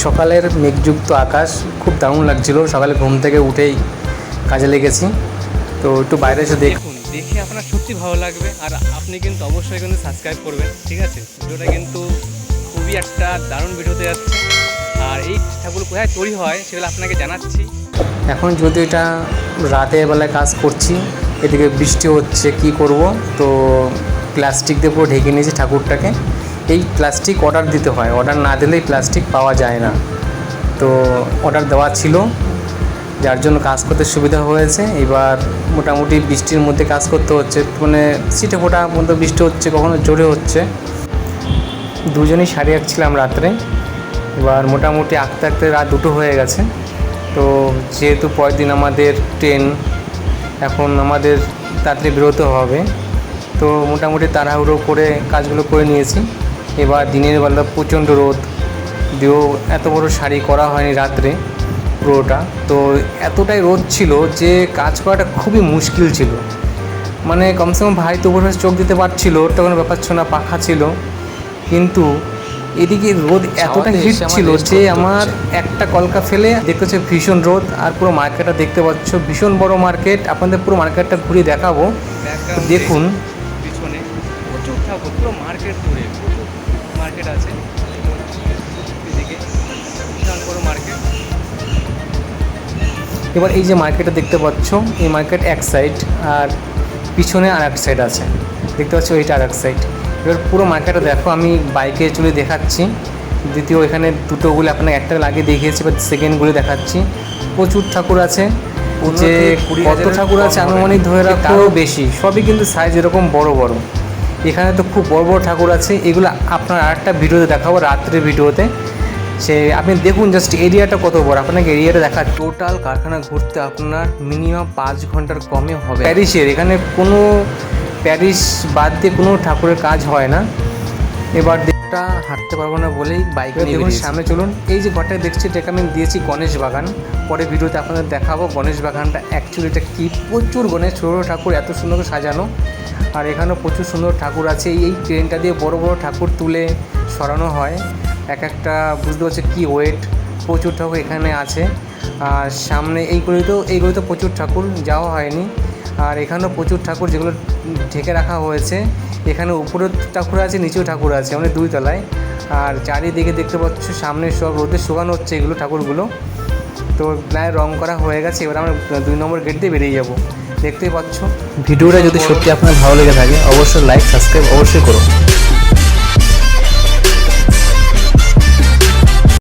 সকালের মেঘযুক্ত আকাশ খুব দারুণ লাগছিল। সকালে ঘুম থেকে উঠেই কাজে লেগেছি। তো একটু বাইরে এসে দেখুন দেখে আপনার সত্যি ভালো লাগবে আর আপনি কিন্তু অবশ্যই কিন্তু সাবস্ক্রাইব করবেন ঠিক আছে? ভিডিওটা কিন্তু খুবই একটা দারুণ ভিডিওতে যাচ্ছে। আর এই ঠাকুর কোথায় তৈরি হয় সেগুলো আপনাকে জানাচ্ছি। এখন যদি এটা রাতের বেলায় কাজ করছি এদিকে বৃষ্টি হচ্ছে কি করব? তো প্লাস্টিক দিয়ে পুরো ঢেকে নিয়েছি ঠাকুরটাকে। এই প্লাস্টিক অর্ডার দিতে হয়। অর্ডার না দিলেই প্লাস্টিক পাওয়া যায় না। তো অর্ডার দেওয়া ছিল। যার জন্য কাজ করতে সুবিধা হয়েছে। এবার মোটামুটি বৃষ্টির মধ্যে কাজ করতে হচ্ছে। মানে সিটে ফোটা মতো বৃষ্টি হচ্ছে, কখনো জোরে হচ্ছে। দুজনেই শাড়ি আঁকছিলাম রাত্রে। এবার মোটামুটি আঁকতে আঁকতে রাত দুটো হয়ে গেছে। তো যেহেতু পরের দিন আমাদের ট্রেন এখন আমাদের তাড়াতাড়ি বেরোতে হবে। তো মোটামুটি তাড়াহুড়ো করে কাজগুলো করে নিয়েছি। এবার দিনের বেলা প্রচণ্ড রোদ। দিয়েও এত বড় শাড়ি করা হয়নি রাত্রে পুরোটা। তো এতটাই রোদ ছিল যে কাজ করাটা খুবই মুশকিল ছিল। মানে কমসে কম ভাই তো উপরে চোখ দিতে পারছিল ওটা কোনো ব্যাপার ছিল না পাখা ছিল। কিন্তু এদিকে রোদ এতটা হিট ছিল যে আমার একটা কলকা ফেলে দেখতে হচ্ছে ভীষণ রোদ আর পুরো মার্কেটটা দেখতে পাচ্ছ ভীষণ বড় মার্কেট। আপনাদের পুরো মার্কেটটা ঘুরিয়ে দেখাবো। দেখুন। পিছনে। প্রচুর পুরো মার্কেট মার্কেট আছে। এদিকে বিশাল বড় মার্কেট এবার এই যে মার্কেটটা দেখতে পাচ্ছ এই মার্কেট এক সাইড আর পিছনে আর এক সাইড আছে। দেখতে পাচ্ছ এইটা আর এক সাইড এবার পুরো মার্কেটটা দেখো আমি বাইকে চলে দেখাচ্ছি। দ্বিতীয় এখানে দুটোগুলো আপনাকে একটা লাগিয়ে দেখিয়েছি এবার সেকেন্ডগুলো দেখাচ্ছি। প্রচুর ঠাকুর আছে। যে কত ঠাকুর আছে আনুমানিক ধরে রাখো বেশি সবই কিন্তু সাইজ এরকম বড় বড়। এখানে তো খুব বড় বড় ঠাকুর আছে এগুলো আপনার আরেকটা ভিডিওতে দেখাবো রাত্রের ভিডিওতে। সে আপনি দেখুন জাস্ট এরিয়াটা কত বড় আপনাকে এরিয়াটা দেখা টোটাল কারখানা ঘুরতে আপনার মিনিমাম পাঁচ ঘণ্টার কমে হবে। প্যারিসের এখানে কোনো প্যারিস বাদ দিয়ে কোনো ঠাকুরের কাজ হয় না। এবার দেখটা হাঁটতে পারব না বলেই বাইক দেখুন সামনে চলুন। এই যে ঘরটা দেখছি এটাকে আমি দিয়েছি গণেশ বাগান। পরে ভিডিওতে আপনাদের দেখাবো গণেশ বাগানটা অ্যাকচুয়ালি এটা কী? প্রচুর গণেশ ছোটো ঠাকুর এত সুন্দর সাজানো। আর এখানেও প্রচুর সুন্দর ঠাকুর আছে। এই ট্রেনটা দিয়ে বড় বড় ঠাকুর তুলে সরানো হয়। এক একটা বুঝতে পারছে কী ওয়েট প্রচুর ঠাকুর এখানে আছে। আর সামনে এইগুলিতেও এইগুলিতে প্রচুর ঠাকুর যাওয়া হয়নি। আর এখানেও প্রচুর ঠাকুর যেগুলো ঢেকে রাখা হয়েছে। এখানে উপরেও ঠাকুর আছে, নিচেও ঠাকুর আছে মানে দুই তলায় আর চারিদিকে দেখতে পাচ্ছ, সামনে সব রোদে শুকানো হচ্ছে এগুলো ঠাকুরগুলো। তো প্রায় রং করা হয়ে গেছে, এবার আমরা দুই নম্বর গেট দিয়ে বেরিয়ে যাব। দেখতেই পাচ্ছ। ভিডিওটা যদি সত্যি আপনার ভালো লেগে থাকে, অবশ্যই লাইক সাবস্ক্রাইব অবশ্যই করুন।